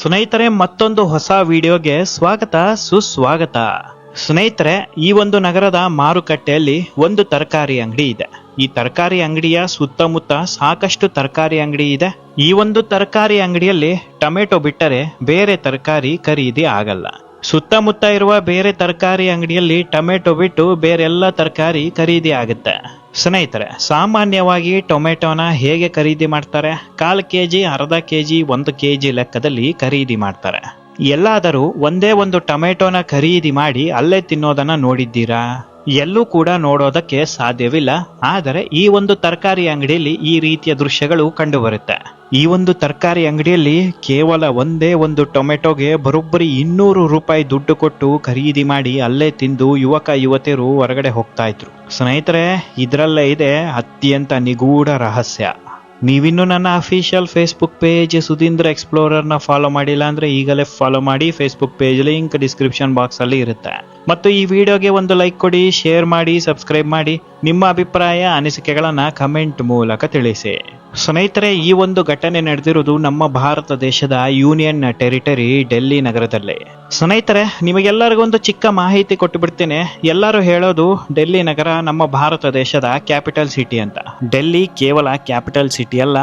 ಸ್ನೇಹಿತರೆ, ಮತ್ತೊಂದು ಹೊಸ ವಿಡಿಯೋಗೆ ಸ್ವಾಗತ, ಸುಸ್ವಾಗತ. ಸ್ನೇಹಿತರೆ, ಈ ಒಂದು ನಗರದ ಮಾರುಕಟ್ಟೆಯಲ್ಲಿ ಒಂದು ತರಕಾರಿ ಅಂಗಡಿ ಇದೆ. ಈ ತರಕಾರಿ ಅಂಗಡಿಯ ಸುತ್ತಮುತ್ತ ಸಾಕಷ್ಟು ತರಕಾರಿ ಅಂಗಡಿ ಇದೆ. ಈ ಒಂದು ತರಕಾರಿ ಅಂಗಡಿಯಲ್ಲಿ ಟೊಮೆಟೊ ಬಿಟ್ಟರೆ ಬೇರೆ ತರಕಾರಿ ಖರೀದಿ ಆಗಲ್ಲ. ಸುತ್ತಮುತ್ತ ಇರುವ ಬೇರೆ ತರಕಾರಿ ಅಂಗಡಿಯಲ್ಲಿ ಟೊಮೆಟೊ ಬಿಟ್ಟು ಬೇರೆಲ್ಲ ತರಕಾರಿ ಖರೀದಿ ಆಗುತ್ತೆ. ಸ್ನೇಹಿತರೆ, ಸಾಮಾನ್ಯವಾಗಿ ಟೊಮೆಟೊನ ಹೇಗೆ ಖರೀದಿ ಮಾಡ್ತಾರೆ? ಕಾಲು ಕೆಜಿ, ಅರ್ಧ ಕೆ ಜಿ ಒಂದು ಕೆ ಜಿ ಲೆಕ್ಕದಲ್ಲಿ ಖರೀದಿ ಮಾಡ್ತಾರೆ. ಎಲ್ಲಾದರೂ ಒಂದೇ ಒಂದು ಟೊಮೆಟೊನ ಖರೀದಿ ಮಾಡಿ ಅಲ್ಲೇ ತಿನ್ನೋದನ್ನ ನೋಡಿದ್ದೀರಾ? ಎಲ್ಲೂ ಕೂಡ ನೋಡೋದಕ್ಕೆ ಸಾಧ್ಯವಿಲ್ಲ. ಆದರೆ ಈ ಒಂದು ತರಕಾರಿ ಅಂಗಡಿಯಲ್ಲಿ ಈ ರೀತಿಯ ದೃಶ್ಯಗಳು ಕಂಡುಬರುತ್ತೆ. ಈ ಒಂದು ತರಕಾರಿ ಅಂಗಡಿಯಲ್ಲಿ ಕೇವಲ ಒಂದೇ ಒಂದು ಟೊಮೆಟೊಗೆ ಬರೋಬ್ಬರಿ ಇನ್ನೂರು ರೂಪಾಯಿ ದುಡ್ಡು ಕೊಟ್ಟು ಖರೀದಿ ಮಾಡಿ ಅಲ್ಲೇ ತಿಂದು ಯುವಕ, ಯುವತಿಯರು ಹೊರಗಡೆ ಹೋಗ್ತಾ ಇದ್ರು. ಸ್ನೇಹಿತರೆ, ಇದರಲ್ಲೇ ಇದೆ ಅತ್ಯಂತ ನಿಗೂಢ ರಹಸ್ಯ. ನೀವಿನ್ನು ನನ್ನ ಅಫಿಷಿಯಲ್ ಫೇಸ್ಬುಕ್ ಪೇಜ್ ಸುಧೀಂದ್ರ ಎಕ್ಸ್ಪ್ಲೋರರ್ನ ಫಾಲೋ ಮಾಡಿಲ್ಲ ಅಂದ್ರೆ ಈಗಲೇ ಫಾಲೋ ಮಾಡಿ Facebook page link description box ಅಲ್ಲಿ ಇರುತ್ತೆ. ಮತ್ತು ಈ ವಿಡಿಯೋಗೆ ಒಂದು ಲೈಕ್ ಕೊಡಿ ಶೇರ್ ಮಾಡಿ ಸಬ್ಸ್ಕ್ರೈಬ್ ಮಾಡಿ, ನಿಮ್ಮ ಅಭಿಪ್ರಾಯ, ಅನಿಸಿಕೆಗಳನ್ನ ಕಮೆಂಟ್ ಮೂಲಕ ತಿಳಿಸಿ. ಸ್ನೇಹಿತರೆ, ಈ ಒಂದು ಘಟನೆ ನಡೆದಿರುವುದು ನಮ್ಮ ಭಾರತ ದೇಶದ ಯೂನಿಯನ್ ಟೆರಿಟರಿ ಡೆಲ್ಲಿ ನಗರದಲ್ಲಿ. ಸ್ನೇಹಿತರೆ, ನಿಮಗೆಲ್ಲರಿಗೂ ಒಂದು ಚಿಕ್ಕ ಮಾಹಿತಿ ಕೊಟ್ಟು ಬಿಡ್ತೇನೆ. ಎಲ್ಲರೂ ಹೇಳೋದು, ಡೆಲ್ಲಿ ನಗರ ನಮ್ಮ ಭಾರತ ದೇಶದ ಕ್ಯಾಪಿಟಲ್ ಸಿಟಿ ಅಂತ. ಡೆಲ್ಲಿ ಕೇವಲ ಕ್ಯಾಪಿಟಲ್ ಸಿಟಿ ಅಲ್ಲ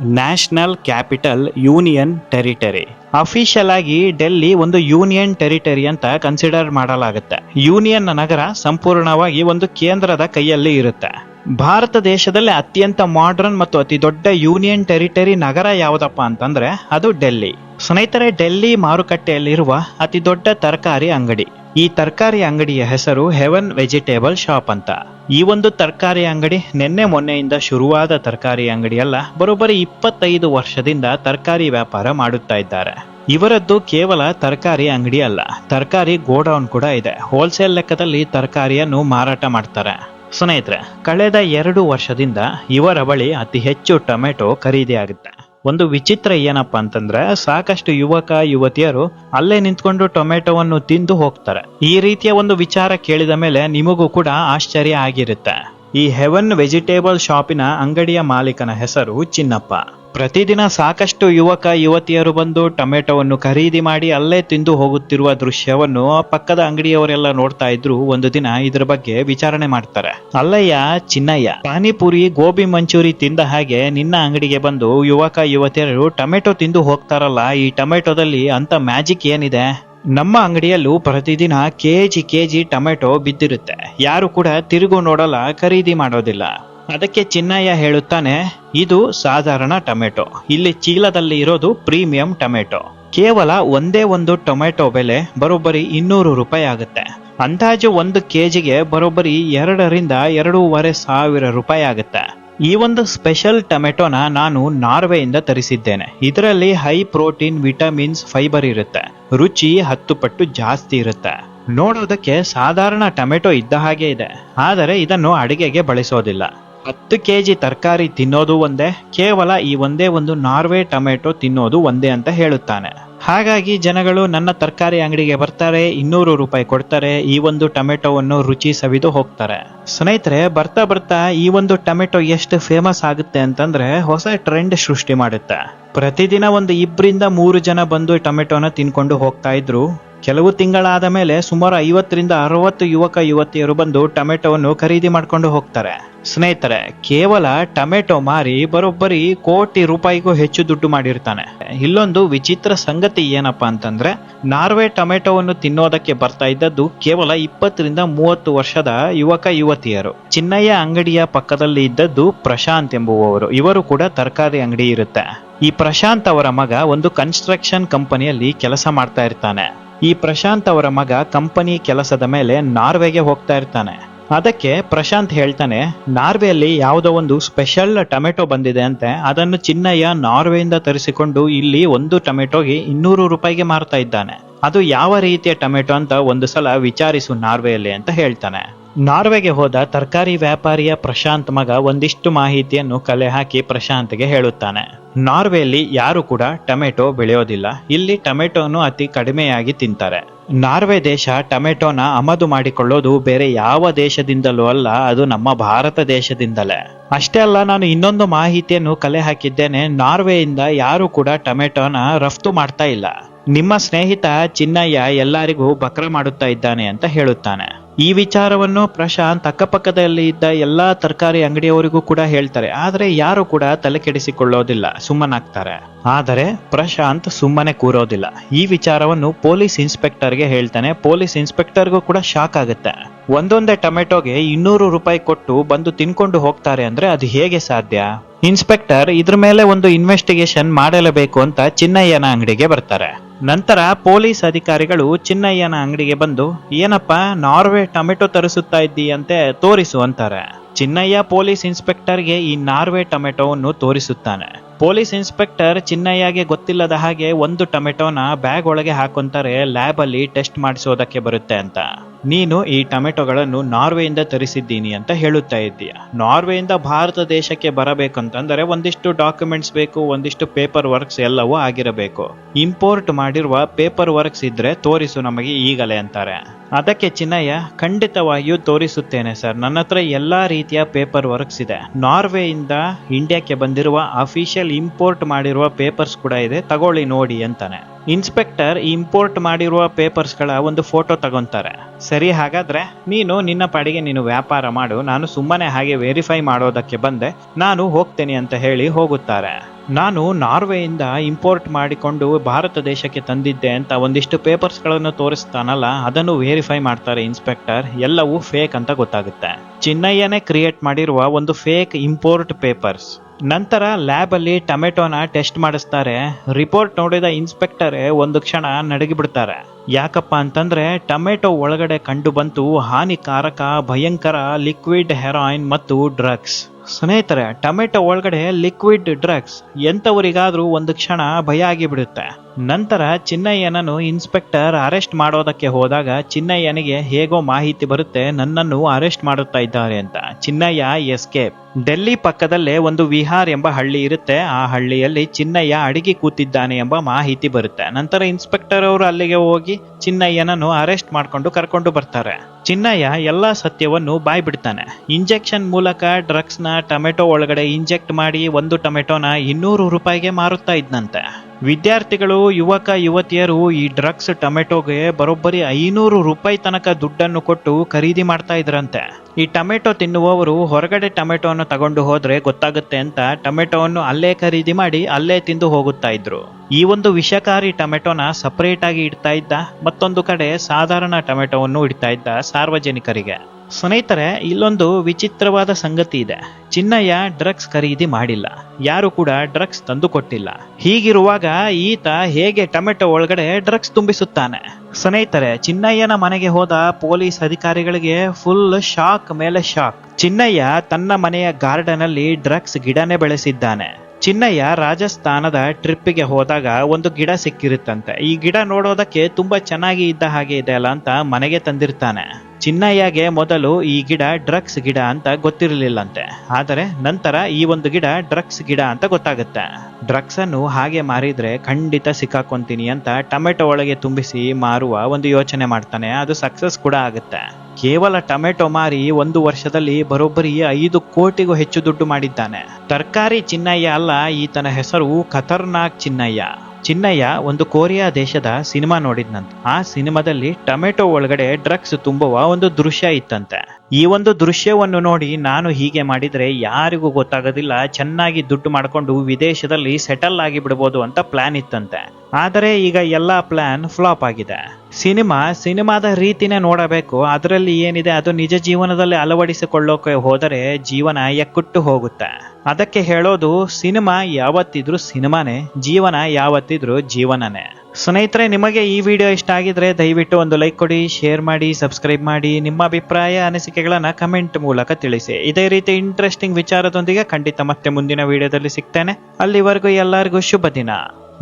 national capital union territory official ಆಗಿ ಡೆಲ್ಲಿ ಒಂದು ಯೂನಿಯನ್ ಟೆರಿಟರಿ ಅಂತ ಕನ್ಸಿಡರ್ ಮಾಡಲಾಗುತ್ತೆ. ಯೂನಿಯನ್ ನಗರ ಸಂಪೂರ್ಣವಾಗಿ ಒಂದು ಕೇಂದ್ರದ ಕೈಯಲ್ಲಿ ಇರುತ್ತೆ. ಭಾರತ ದೇಶದಲ್ಲಿ ಅತ್ಯಂತ ಮಾಡರ್ನ್ ಮತ್ತು ಅತಿ ದೊಡ್ಡ ಯೂನಿಯನ್ ಟೆರಿಟರಿ ನಗರ ಯಾವುದಪ್ಪ ಅಂತಂದ್ರೆ ಅದು ಡೆಲ್ಲಿ. ಸ್ನೇಹಿತರೆ, ಡೆಲ್ಲಿ ಮಾರುಕಟ್ಟೆಯಲ್ಲಿರುವ ಅತಿ ದೊಡ್ಡ ತರಕಾರಿ ಅಂಗಡಿ. ಈ ತರಕಾರಿ ಅಂಗಡಿಯ ಹೆಸರು ಹೆವನ್ ವೆಜಿಟೇಬಲ್ ಶಾಪ್ ಅಂತ. ಈ ಒಂದು ತರಕಾರಿ ಅಂಗಡಿ ನಿನ್ನೆ ಮೊನ್ನೆಯಿಂದ ಶುರುವಾದ ತರಕಾರಿ ಅಂಗಡಿಯಲ್ಲ, ಬರೋಬ್ಬರಿ ಇಪ್ಪತ್ತೈದು ವರ್ಷದಿಂದ ತರಕಾರಿ ವ್ಯಾಪಾರ ಮಾಡುತ್ತಾ ಇದ್ದಾರೆ. ಇವರದ್ದು ಕೇವಲ ತರಕಾರಿ ಅಂಗಡಿ ಅಲ್ಲ, ತರಕಾರಿ ಗೋಡೌನ್ ಕೂಡ ಇದೆ. ಹೋಲ್ಸೇಲ್ ಲೆಕ್ಕದಲ್ಲಿ ತರಕಾರಿಯನ್ನು ಮಾರಾಟ ಮಾಡ್ತಾರೆ. ಸ್ನೇಹಿತರೆ, ಕಳೆದ ಎರಡು ವರ್ಷದಿಂದ ಇವರ ಬಳಿ ಅತಿ ಹೆಚ್ಚು ಟೊಮೆಟೊ ಖರೀದಿ ಆಗುತ್ತೆ ಒಂದು ವಿಚಿತ್ರ ಏನಪ್ಪಾ ಅಂತಂದ್ರೆ ಸಾಕಷ್ಟು ಯುವಕ, ಯುವತಿಯರು ಅಲ್ಲೇ ನಿಂತ್ಕೊಂಡು ಟೊಮೆಟೊವನ್ನು ತಿಂದು ಹೋಗ್ತಾರೆ. ಈ ರೀತಿಯ ಒಂದು ವಿಚಾರ ಕೇಳಿದ ಮೇಲೆ ನಿಮಗೂ ಕೂಡ ಆಶ್ಚರ್ಯ ಆಗಿರುತ್ತೆ. ಈ ಹೆವನ್ ವೆಜಿಟೇಬಲ್ ಶಾಪಿನ ಅಂಗಡಿಯ ಮಾಲೀಕನ ಹೆಸರು ಚಿನ್ನಪ್ಪ. ಪ್ರತಿದಿನ ಸಾಕಷ್ಟು ಯುವಕ, ಯುವತಿಯರು ಬಂದು ಟೊಮೆಟೊವನ್ನು ಖರೀದಿ ಮಾಡಿ ಅಲ್ಲೇ ತಿಂದು ಹೋಗುತ್ತಿರುವ ದೃಶ್ಯವನ್ನು ಪಕ್ಕದ ಅಂಗಡಿಯವರೆಲ್ಲ ನೋಡ್ತಾ ಇದ್ರು. ಒಂದು ದಿನ ಇದ್ರ ಬಗ್ಗೆ ವಿಚಾರಣೆ ಮಾಡ್ತಾರೆ. ಅಲ್ಲಯ್ಯ, ಚಿನ್ನಯ್ಯ, ಪಾನಿಪುರಿ, ಗೋಬಿ ಮಂಚೂರಿ ತಿಂದ ಹಾಗೆ ನಿನ್ನ ಅಂಗಡಿಗೆ ಬಂದು ಯುವಕ, ಯುವತಿಯರು ಟೊಮೆಟೊ ತಿಂದು ಹೋಗ್ತಾರಲ್ಲ, ಈ ಟೊಮೆಟೊದಲ್ಲಿ ಅಂತ ಮ್ಯಾಜಿಕ್ ಏನಿದೆ? ನಮ್ಮ ಅಂಗಡಿಯಲ್ಲೂ ಪ್ರತಿದಿನ ಕೆಜಿ ಕೆಜಿ ಟೊಮೆಟೊ ಬಿದ್ದಿರುತ್ತೆ. ಯಾರು ಕೂಡ ತಿರುಗು ನೋಡಲ್ಲ, ಖರೀದಿ ಮಾಡೋದಿಲ್ಲ. ಅದಕ್ಕೆ ಚಿನ್ನಯ್ಯ ಹೇಳುತ್ತಾನೆ, ಇದು ಸಾಧಾರಣ ಟೊಮೆಟೊ. ಇಲ್ಲಿ ಚೀಲದಲ್ಲಿ ಇರೋದು ಪ್ರೀಮಿಯಂ ಟೊಮೆಟೊ. ಕೇವಲ ಒಂದೇ ಒಂದು ಟೊಮೆಟೊ ಬೆಲೆ, ಬರೋಬ್ಬರಿ ಇನ್ನೂರು ರೂಪಾಯಿ ಆಗುತ್ತೆ. ಅಂದಾಜು ಒಂದು ಕೆಜಿಗೆ ಬರೋಬ್ಬರಿ ಎರಡರಿಂದ ಎರಡೂವರೆ ಸಾವಿರ ರೂಪಾಯಿ ಆಗುತ್ತೆ. ಈ ಒಂದು ಸ್ಪೆಷಲ್ ಟೊಮೆಟೊನ ನಾನು ನಾರ್ವೆಯಿಂದ ತರಿಸಿದ್ದೇನೆ. ಇದರಲ್ಲಿ ಹೈ ಪ್ರೋಟೀನ್, ವಿಟಮಿನ್ಸ್, ಫೈಬರ್ ಇರುತ್ತೆ. ರುಚಿ ಹತ್ತು ಪಟ್ಟು ಜಾಸ್ತಿ ಇರುತ್ತೆ. ನೋಡೋದಕ್ಕೆ ಸಾಧಾರಣ ಟೊಮೆಟೊ ಇದ್ದ ಹಾಗೆ ಇದೆ. ಆದರೆ ಇದನ್ನು ಅಡಿಗೆಗೆ ಬಳಸೋದಿಲ್ಲ. ಹತ್ತು ಕೆಜಿ ತರಕಾರಿ ತಿನ್ನೋದು ಒಂದೇ, ಕೇವಲ ಈ ಒಂದೇ ಒಂದು ನಾರ್ವೆ ಟೊಮೆಟೊ ತಿನ್ನೋದು ಒಂದೇ ಅಂತ ಹೇಳುತ್ತಾನೆ. ಹಾಗಾಗಿ ಜನಗಳು ನನ್ನ ತರಕಾರಿ ಅಂಗಡಿಗೆ ಬರ್ತಾರೆ, ಇನ್ನೂರು ರೂಪಾಯಿ ಕೊಡ್ತಾರೆ, ಈ ಒಂದು ಟೊಮೆಟೊವನ್ನು ರುಚಿ ಸವಿದು ಹೋಗ್ತಾರೆ. ಸ್ನೇಹಿತರೆ, ಬರ್ತಾ ಬರ್ತಾ ಈ ಒಂದು ಟೊಮೆಟೊ ಎಷ್ಟು ಫೇಮಸ್ ಆಗುತ್ತೆ ಅಂತಂದ್ರೆ ಹೊಸ ಟ್ರೆಂಡ್ ಸೃಷ್ಟಿ ಮಾಡುತ್ತೆ. ಪ್ರತಿದಿನ ಒಂದು ಇಬ್ಬರಿಂದ ಮೂರು ಜನ ಬಂದು ಟೊಮೆಟೊನ ತಿನ್ಕೊಂಡು ಹೋಗ್ತಾ ಇದ್ರು. ಕೆಲವು ತಿಂಗಳಾದ ಮೇಲೆ ಸುಮಾರು ಐವತ್ತರಿಂದ ಅರವತ್ತು ಯುವಕ ಯುವತಿಯರು ಬಂದು ಟೊಮೆಟೊವನ್ನು ಖರೀದಿ ಮಾಡ್ಕೊಂಡು ಹೋಗ್ತಾರೆ. ಸ್ನೇಹಿತರೆ, ಕೇವಲ ಟೊಮೆಟೊ ಮಾರಿ ಬರೋಬ್ಬರಿ ಕೋಟಿ ರೂಪಾಯಿಗೂ ಹೆಚ್ಚು ದುಡ್ಡು ಮಾಡಿರ್ತಾನೆ. ಇಲ್ಲೊಂದು ವಿಚಿತ್ರ ಸಂಗತಿ ಏನಪ್ಪಾ ಅಂತಂದ್ರೆ, ನಾರ್ವೆ ಟೊಮೆಟೊವನ್ನು ತಿನ್ನೋದಕ್ಕೆ ಬರ್ತಾ ಇದ್ದದ್ದು ಕೇವಲ ಇಪ್ಪತ್ತರಿಂದ ಮೂವತ್ತು ವರ್ಷದ ಯುವಕ ಯುವತಿಯರು. ಚಿನ್ನಯ್ಯ ಅಂಗಡಿಯ ಪಕ್ಕದಲ್ಲಿ ಇದ್ದದ್ದು ಪ್ರಶಾಂತ್ ಎಂಬುವವರು. ಇವರು ಕೂಡ ತರಕಾರಿ ಅಂಗಡಿ ಇರುತ್ತೆ. ಈ ಪ್ರಶಾಂತ್ ಅವರ ಮಗ ಒಂದು ಕನ್ಸ್ಟ್ರಕ್ಷನ್ ಕಂಪನಿಯಲ್ಲಿ ಕೆಲಸ ಮಾಡ್ತಾ ಇರ್ತಾನೆ. ಈ ಪ್ರಶಾಂತ್ ಅವರ ಮಗ ಕಂಪನಿ ಕೆಲಸದ ಮೇಲೆ ನಾರ್ವೆಗೆ ಹೋಗ್ತಾ ಇರ್ತಾನೆ. ಅದಕ್ಕೆ ಪ್ರಶಾಂತ್ ಹೇಳ್ತಾನೆ, ನಾರ್ವೆಯಲ್ಲಿ ಯಾವುದೋ ಒಂದು ಸ್ಪೆಷಲ್ ಟೊಮೆಟೊ ಬಂದಿದೆ ಅಂತೆ. ಅದನ್ನು ಚಿನ್ನಯ್ಯ ನಾರ್ವೆಯಿಂದ ತರಿಸಿಕೊಂಡು ಇಲ್ಲಿ ಒಂದು ಟೊಮೆಟೊಗೆ ಇನ್ನೂರು ರೂಪಾಯಿಗೆ ಮಾರ್ತಾ ಇದ್ದಾನೆ. ಅದು ಯಾವ ರೀತಿಯ ಟೊಮೆಟೊ ಅಂತ ಒಂದು ಸಲ ವಿಚಾರಿಸು ನಾರ್ವೆಯಲ್ಲಿ ಅಂತ ಹೇಳ್ತಾನೆ. ನಾರ್ವೆಗೆ ಹೋದ ತರಕಾರಿ ವ್ಯಾಪಾರಿಯ ಪ್ರಶಾಂತ್ ಮಗ ಒಂದಿಷ್ಟು ಮಾಹಿತಿಯನ್ನು ಕಲೆ ಹಾಕಿ ಪ್ರಶಾಂತ್ಗೆ ಹೇಳುತ್ತಾನೆ. ನಾರ್ವೆಯಲ್ಲಿ ಯಾರು ಕೂಡ ಟೊಮೆಟೊ ಬೆಳೆಯೋದಿಲ್ಲ. ಇಲ್ಲಿ ಟೊಮೆಟೊನು ಅತಿ ಕಡಿಮೆಯಾಗಿ ತಿಂತಾರೆ. ನಾರ್ವೆ ದೇಶ ಟೊಮೆಟೊನ ಆಮದು ಮಾಡಿಕೊಳ್ಳೋದು ಬೇರೆ ಯಾವ ದೇಶದಿಂದಲೂ ಅಲ್ಲ, ಅದು ನಮ್ಮ ಭಾರತ ದೇಶದಿಂದಲೇ. ಅಷ್ಟೇ ಅಲ್ಲ, ನಾನು ಇನ್ನೊಂದು ಮಾಹಿತಿಯನ್ನು ಕಲೆ ಹಾಕಿದ್ದೇನೆ. ನಾರ್ವೆಯಿಂದ ಯಾರು ಕೂಡ ಟೊಮೆಟೊನ ರಫ್ತು ಮಾಡ್ತಾ ಇಲ್ಲ. ನಿಮ್ಮ ಸ್ನೇಹಿತ ಚಿನ್ನಯ್ಯ ಎಲ್ಲರಿಗೂ ಬಕ್ರ ಮಾಡುತ್ತಾ ಇದ್ದಾನೆ ಅಂತ ಹೇಳುತ್ತಾನೆ. ಈ ವಿಚಾರವನ್ನು ಪ್ರಶಾಂತ್ ಅಕ್ಕಪಕ್ಕದಲ್ಲಿ ಇದ್ದ ಎಲ್ಲಾ ತರಕಾರಿ ಅಂಗಡಿಯವರಿಗೂ ಕೂಡ ಹೇಳ್ತಾರೆ. ಆದ್ರೆ ಯಾರು ಕೂಡ ತಲೆ ಕೆಡಿಸಿಕೊಳ್ಳೋದಿಲ್ಲ, ಸುಮ್ಮನಾಗ್ತಾರೆ. ಆದರೆ ಪ್ರಶಾಂತ್ ಸುಮ್ಮನೆ ಕೂರೋದಿಲ್ಲ. ಈ ವಿಚಾರವನ್ನು ಪೊಲೀಸ್ ಇನ್ಸ್ಪೆಕ್ಟರ್ಗೆ ಹೇಳ್ತಾನೆ. ಪೊಲೀಸ್ ಇನ್ಸ್ಪೆಕ್ಟರ್ಗೂ ಕೂಡ ಶಾಕ್ ಆಗುತ್ತೆ. ಒಂದೊಂದೇ ಟೊಮೆಟೊಗೆ ಇನ್ನೂರು ರೂಪಾಯಿ ಕೊಟ್ಟು ಬಂದು ತಿನ್ಕೊಂಡು ಹೋಗ್ತಾರೆ ಅಂದ್ರೆ ಅದು ಹೇಗೆ ಸಾಧ್ಯ? ಇನ್ಸ್ಪೆಕ್ಟರ್ ಇದ್ರ ಮೇಲೆ ಒಂದು ಇನ್ವೆಸ್ಟಿಗೇಷನ್ ಮಾಡಲೇಬೇಕು ಅಂತ ಚಿನ್ನಯ್ಯನ ಅಂಗಡಿಗೆ ಬರ್ತಾರೆ. ನಂತರ ಪೊಲೀಸ್ ಅಧಿಕಾರಿಗಳು ಚಿನ್ನಯ್ಯನ ಅಂಗಡಿಗೆ ಬಂದು, ಏನಪ್ಪ, ನಾರ್ವೆ ಟೊಮೆಟೊ ತರಿಸುತ್ತಾ ಇದ್ದೀಯಂತೆ ತೋರಿಸು ಅಂತಾರೆ ಚಿನ್ನಯ್ಯ ಪೊಲೀಸ್ ಇನ್ಸ್ಪೆಕ್ಟರ್ಗೆ ಈ ನಾರ್ವೆ ಟೊಮೆಟೊವನ್ನು ತೋರಿಸುತ್ತಾನೆ. ಪೊಲೀಸ್ ಇನ್ಸ್ಪೆಕ್ಟರ್ ಚಿನ್ನಯ್ಯಗೆ ಗೊತ್ತಿಲ್ಲದ ಹಾಗೆ ಒಂದು ಟೊಮೆಟೊನ ಬ್ಯಾಗ್ ಒಳಗೆ ಹಾಕೊಂತಾರೆ ಲ್ಯಾಬ್ ಅಲ್ಲಿ ಟೆಸ್ಟ್ ಮಾಡಿಸೋದಕ್ಕೆ ಬರುತ್ತೆ ಅಂತ. ನೀನು ಈ ಟೊಮೆಟೊಗಳನ್ನು ನಾರ್ವೆಯಿಂದ ತರಿಸಿದ್ದೀನಿ ಅಂತ ಹೇಳುತ್ತಾ ಇದ್ದೀಯ? ನಾರ್ವೆಯಿಂದ ಭಾರತ ದೇಶಕ್ಕೆ ಬರಬೇಕಂತಂದರೆ ಒಂದಿಷ್ಟು ಡಾಕ್ಯುಮೆಂಟ್ಸ್ ಬೇಕು, ಒಂದಿಷ್ಟು ಪೇಪರ್ ವರ್ಕ್ಸ್ ಎಲ್ಲವೂ ಆಗಿರಬೇಕು. ಇಂಪೋರ್ಟ್ ಮಾಡಿರುವ ಪೇಪರ್ ವರ್ಕ್ಸ್ ಇದ್ರೆ ತೋರಿಸು ನಮಗೆ ಈಗಲೇ ಅಂತಾರೆ. ಅದಕ್ಕೆ ಚಿನ್ನಯ್ಯ, ಖಂಡಿತವಾಗಿಯೂ ತೋರಿಸುತ್ತೇನೆ ಸರ್. ನನ್ನ ಹತ್ರ ಎಲ್ಲಾ ರೀತಿಯ ಪೇಪರ್ ವರ್ಕ್ಸ್ ಇದೆ. ನಾರ್ವೆಯಿಂದ ಇಂಡಿಯಾಕ್ಕೆ ಬಂದಿರುವ ಅಫಿಷಿಯಲ್ ಇಂಪೋರ್ಟ್ ಮಾಡಿರುವ ಪೇಪರ್ಸ್ ಕೂಡ ಇದೆ. ತಗೊಳ್ಳಿ ನೋಡಿ ಅಂತಾನೆ. ಇನ್ಸ್ಪೆಕ್ಟರ್ ಇಂಪೋರ್ಟ್ ಮಾಡಿರುವ ಪೇಪರ್ಸ್ಗಳ ಒಂದು ಫೋಟೋ ತಗೊಂತಾರೆ. ಸರಿ, ಹಾಗಾದ್ರೆ ನೀನು ನಿನ್ನ ಪಾಡಿಗೆ ನೀನು ವ್ಯಾಪಾರ ಮಾಡು. ನಾನು ಸುಮ್ಮನೆ ಹಾಗೆ ವೆರಿಫೈ ಮಾಡೋದಕ್ಕೆ ಬಂದೆ. ನಾನು ಹೋಗ್ತೇನೆ ಅಂತ ಹೇಳಿ ಹೋಗುತ್ತಾರೆ. ನಾನು ನಾರ್ವೆಯಿಂದ ಇಂಪೋರ್ಟ್ ಮಾಡಿಕೊಂಡು ಭಾರತ ದೇಶಕ್ಕೆ ತಂದಿದ್ದೆ ಅಂತ ಒಂದಿಷ್ಟು ಪೇಪರ್ಸ್ಗಳನ್ನು ತೋರಿಸ್ತಾನಲ್ಲ, ಅದನ್ನು ವೆರಿಫೈ ಮಾಡ್ತಾರೆ ಇನ್ಸ್ಪೆಕ್ಟರ್. ಎಲ್ಲವೂ ಫೇಕ್ ಅಂತ ಗೊತ್ತಾಗುತ್ತೆ. ಚಿನ್ನಯ್ಯನೇ ಕ್ರಿಯೇಟ್ ಮಾಡಿರುವ ಒಂದು ಫೇಕ್ ಇಂಪೋರ್ಟ್ ಪೇಪರ್ಸ್ ನಂತರ ಲ್ಯಾಬ್ ಅಲ್ಲಿ ಟೊಮೆಟೊನ ಟೆಸ್ಟ್ ಮಾಡಿಸ್ತಾರೆ. ರಿಪೋರ್ಟ್ ನೋಡಿದ ಇನ್ಸ್ಪೆಕ್ಟರ್ ಒಂದು ಕ್ಷಣ ನಡಗಿಬಿಡ್ತಾರೆ. ಯಾಕಪ್ಪ ಅಂತಂದ್ರೆ ಟೊಮೆಟೊ ಒಳಗಡೆ ಕಂಡು ಬಂತು ಹಾನಿಕಾರಕ, ಭಯಂಕರ ಲಿಕ್ವಿಡ್ ಹೆರಾಯಿನ್ ಮತ್ತು ಡ್ರಗ್ಸ್ ಸ್ನೇಹಿತರೆ, ಟೊಮೆಟೊ ಒಳಗಡೆ ಲಿಕ್ವಿಡ್ ಡ್ರಗ್ಸ್ ಎಂಥವರಿಗಾದರೂ ಒಂದು ಕ್ಷಣ ಭಯ ಆಗಿಬಿಡುತ್ತೆ. ನಂತರ ಚಿನ್ನಯ್ಯನನ್ನು ಇನ್ಸ್ಪೆಕ್ಟರ್ ಅರೆಸ್ಟ್ ಮಾಡೋದಕ್ಕೆ ಹೋದಾಗ ಚಿನ್ನಯ್ಯನಿಗೆ ಹೇಗೋ ಮಾಹಿತಿ ಬರುತ್ತೆ, ನನ್ನನ್ನು ಅರೆಸ್ಟ್ ಮಾಡುತ್ತಾ ಇದ್ದಾರೆ ಅಂತ. ಚಿನ್ನಯ್ಯ ಎಸ್ಕೇಪ್. ಡೆಲ್ಲಿ ಪಕ್ಕದಲ್ಲೇ ಒಂದು ವಿಹಾರ್ ಎಂಬ ಹಳ್ಳಿ ಇರುತ್ತೆ, ಆ ಹಳ್ಳಿಯಲ್ಲಿ ಚಿನ್ನಯ್ಯ ಅಡಿಗೆ ಕೂತಿದ್ದಾನೆ ಎಂಬ ಮಾಹಿತಿ ಬರುತ್ತೆ. ನಂತರ ಇನ್ಸ್ಪೆಕ್ಟರ್ ಅವರು ಅಲ್ಲಿಗೆ ಹೋಗಿ ಚಿನ್ನಯ್ಯನನ್ನು ಅರೆಸ್ಟ್ ಮಾಡ್ಕೊಂಡು ಕರ್ಕೊಂಡು ಬರ್ತಾರೆ. ಚಿನ್ನಯ್ಯ ಎಲ್ಲಾ ಸತ್ಯವನ್ನು ಬಾಯ್ಬಿಡ್ತಾನೆ. ಇಂಜೆಕ್ಷನ್ ಮೂಲಕ ಡ್ರಗ್ಸ್ನ ಟೊಮೆಟೊ ಒಳಗಡೆ ಇಂಜೆಕ್ಟ್ ಮಾಡಿ ಒಂದು ಟೊಮೆಟೊನ ಇನ್ನೂರು ರೂಪಾಯಿಗೆ ಮಾರುತ್ತಾ ಇದ್ನಂತೆ. ವಿದ್ಯಾರ್ಥಿಗಳು, ಯುವಕ, ಯುವತಿಯರು ಈ ಡ್ರಗ್ಸ್ ಟೊಮೆಟೊಗೆ ಬರೋಬ್ಬರಿ ಐನೂರು ರೂಪಾಯಿ ತನಕ ದುಡ್ಡನ್ನು ಕೊಟ್ಟು ಖರೀದಿ ಮಾಡ್ತಾ ಇದ್ರಂತೆ. ಈ ಟೊಮೆಟೊ ತಿನ್ನುವವರು ಹೊರಗಡೆ ಟೊಮೆಟೊವನ್ನು ತಗೊಂಡು ಹೋದ್ರೆ ಗೊತ್ತಾಗುತ್ತೆ ಅಂತ ಟೊಮೆಟೊವನ್ನು ಅಲ್ಲೇ ಖರೀದಿ ಮಾಡಿ ಅಲ್ಲೇ ತಿಂದು ಹೋಗುತ್ತಾ ಇದ್ರು. ಈ ಒಂದು ವಿಷಕಾರಿ ಟೊಮೆಟೊನ ಸಪರೇಟ್ ಆಗಿ ಇಡ್ತಾ ಇದ್ದ ಮತ್ತೊಂದು ಕಡೆ ಸಾಧಾರಣ ಟೊಮೆಟೊವನ್ನು ಇಡ್ತಾ ಇದ್ದ ಸಾರ್ವಜನಿಕರಿಗೆ. ಸ್ನೇಹಿತರೆ, ಇಲ್ಲೊಂದು ವಿಚಿತ್ರವಾದ ಸಂಗತಿ ಇದೆ. ಚಿನ್ನಯ್ಯ ಡ್ರಗ್ಸ್ ಖರೀದಿ ಮಾಡಿಲ್ಲ. ಯಾರು ಕೂಡ ಡ್ರಗ್ಸ್ ತಂದು ಕೊಟ್ಟಿಲ್ಲ ಹೀಗಿರುವಾಗ ಈತ ಹೇಗೆ ಟೊಮೆಟೊ ಒಳಗಡೆ ಡ್ರಗ್ಸ್ ತುಂಬಿಸುತ್ತಾನೆ? ಸ್ನೇಹಿತರೆ, ಚಿನ್ನಯ್ಯನ ಮನೆಗೆ ಹೋದ ಪೊಲೀಸ್ ಅಧಿಕಾರಿಗಳಿಗೆ ಫುಲ್ ಶಾಕ್ ಮೇಲೆ ಶಾಕ್. ಚಿನ್ನಯ್ಯ ತನ್ನ ಮನೆಯ ಗಾರ್ಡನ್ ಅಲ್ಲಿ ಡ್ರಗ್ಸ್ ಗಿಡನೇ ಬೆಳೆಸಿದ್ದಾನೆ. ಚಿನ್ನಯ್ಯ ರಾಜಸ್ಥಾನದ ಟ್ರಿಪ್ಪಿಗೆ ಹೋದಾಗ ಒಂದು ಗಿಡ ಸಿಕ್ಕಿರುತ್ತಂತೆ. ಈ ಗಿಡ ನೋಡೋದಕ್ಕೆ ತುಂಬಾ ಚೆನ್ನಾಗಿ ಇದ್ದ ಹಾಗೆ ಇದೆ ಅಲ್ಲ ಅಂತ ಮನೆಗೆ ತಂದಿರ್ತಾನೆ. ಚಿನ್ನಯ್ಯಗೆ ಮೊದಲು ಈ ಗಿಡ ಡ್ರಗ್ಸ್ ಗಿಡ ಅಂತ ಗೊತ್ತಿರಲಿಲ್ಲಂತೆ. ಆದರೆ ನಂತರ ಈ ಒಂದು ಗಿಡ ಡ್ರಗ್ಸ್ ಗಿಡ ಅಂತ ಗೊತ್ತಾಗುತ್ತೆ. ಡ್ರಗ್ಸ್ ಅನ್ನು ಹಾಗೆ ಮಾರಿದ್ರೆ ಖಂಡಿತ ಸಿಕ್ಕಾಕೊಂತೀನಿ ಅಂತ ಟೊಮೆಟೊ ಒಳಗೆ ತುಂಬಿಸಿ ಮಾರುವ ಒಂದು ಯೋಚನೆ ಮಾಡ್ತಾನೆ. ಅದು ಸಕ್ಸಸ್ ಕೂಡ ಆಗುತ್ತೆ. ಕೇವಲ ಟೊಮೆಟೊ ಮಾರಿ ಒಂದು ವರ್ಷದಲ್ಲಿ ಬರೋಬ್ಬರಿ ಐದು ಕೋಟಿಗೂ ಹೆಚ್ಚು ದುಡ್ಡು ಮಾಡಿದ್ದಾನೆ. ತರಕಾರಿ ಚಿನ್ನಯ್ಯ ಅಲ್ಲ, ಈತನ ಹೆಸರು ಖತರ್ನಾಕ್ ಚಿನ್ನಯ್ಯ. ಚಿನ್ನಯ್ಯ ಒಂದು ಕೊರಿಯಾ ದೇಶದ ಸಿನಿಮಾ ನೋಡಿದ್ನಂತೆ. ಆ ಸಿನಿಮಾದಲ್ಲಿ ಟೊಮೆಟೊ ಒಳಗಡೆ ಡ್ರಗ್ಸ್ ತುಂಬುವ ಒಂದು ದೃಶ್ಯ ಇತ್ತಂತೆ. ಈ ಒಂದು ದೃಶ್ಯವನ್ನು ನೋಡಿ ನಾನು ಹೀಗೆ ಮಾಡಿದ್ರೆ ಯಾರಿಗೂ ಗೊತ್ತಾಗೋದಿಲ್ಲ, ಚೆನ್ನಾಗಿ ದುಡ್ಡು ಮಾಡ್ಕೊಂಡು ವಿದೇಶದಲ್ಲಿ ಸೆಟಲ್ ಆಗಿ ಬಿಡ್ಬೋದು ಅಂತ ಪ್ಲಾನ್ ಇತ್ತಂತೆ. ಆದರೆ ಈಗ ಎಲ್ಲಾ ಪ್ಲಾನ್ ಫ್ಲಾಪ್ ಆಗಿದೆ. ಸಿನಿಮಾ, ಸಿನಿಮಾದ ರೀತಿನೇ ನೋಡಬೇಕು. ಅದರಲ್ಲಿ ಏನಿದೆ, ಅದು ನಿಜ ಜೀವನದಲ್ಲಿ ಅಳವಡಿಸಿಕೊಳ್ಳೋಕೆ ಹೋದರೆ ಜೀವನ ಎಕ್ಕುಟ್ಟು ಹೋಗುತ್ತೆ. ಅದಕ್ಕೆ ಹೇಳೋದು, ಸಿನಿಮಾ ಯಾವತ್ತಿದ್ರೂ ಸಿನಿಮಾನೇ, ಜೀವನ ಯಾವತ್ತಿದ್ರೂ ಜೀವನನೇ. ಸ್ನೇಹಿತರೆ, ನಿಮಗೆ ಈ ವಿಡಿಯೋ ಇಷ್ಟ ಆಗಿದ್ರೆ ದಯವಿಟ್ಟು ಒಂದು ಲೈಕ್ ಕೊಡಿ, ಶೇರ್ ಮಾಡಿ, ಸಬ್ಸ್ಕ್ರೈಬ್ ಮಾಡಿ. ನಿಮ್ಮ ಅಭಿಪ್ರಾಯ, ಅನಿಸಿಕೆಗಳನ್ನ ಕಮೆಂಟ್ ಮೂಲಕ ತಿಳಿಸಿ. ಇದೇ ರೀತಿ ಇಂಟ್ರೆಸ್ಟಿಂಗ್ ವಿಚಾರದೊಂದಿಗೆ ಖಂಡಿತ ಮತ್ತೆ ಮುಂದಿನ ವಿಡಿಯೋದಲ್ಲಿ ಸಿಗ್ತೇನೆ. ಅಲ್ಲಿವರೆಗೂ ಎಲ್ಲರಿಗೂ ಶುಭ ದಿನ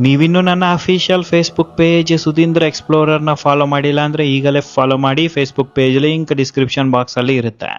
ನೀವಿನ್ನೂ ನನ್ನ ಅಫಿಷಿಯಲ್ ಫೇಸ್ಬುಕ್ ಪೇಜ್ ಸುಧೀಂದ್ರ ಎಕ್ಸ್ಪ್ಲೋರರ್ನ ಫಾಲೋ ಮಾಡಿಲ್ಲ ಅಂದರೆ ಈಗಲೇ ಫಾಲೋ ಮಾಡಿ ಫೇಸ್ಬುಕ್ ಪೇಜ್ ಲಿಂಕ್ ಡಿಸ್ಕ್ರಿಪ್ಷನ್ ಬಾಕ್ಸಲ್ಲಿ ಇರುತ್ತೆ.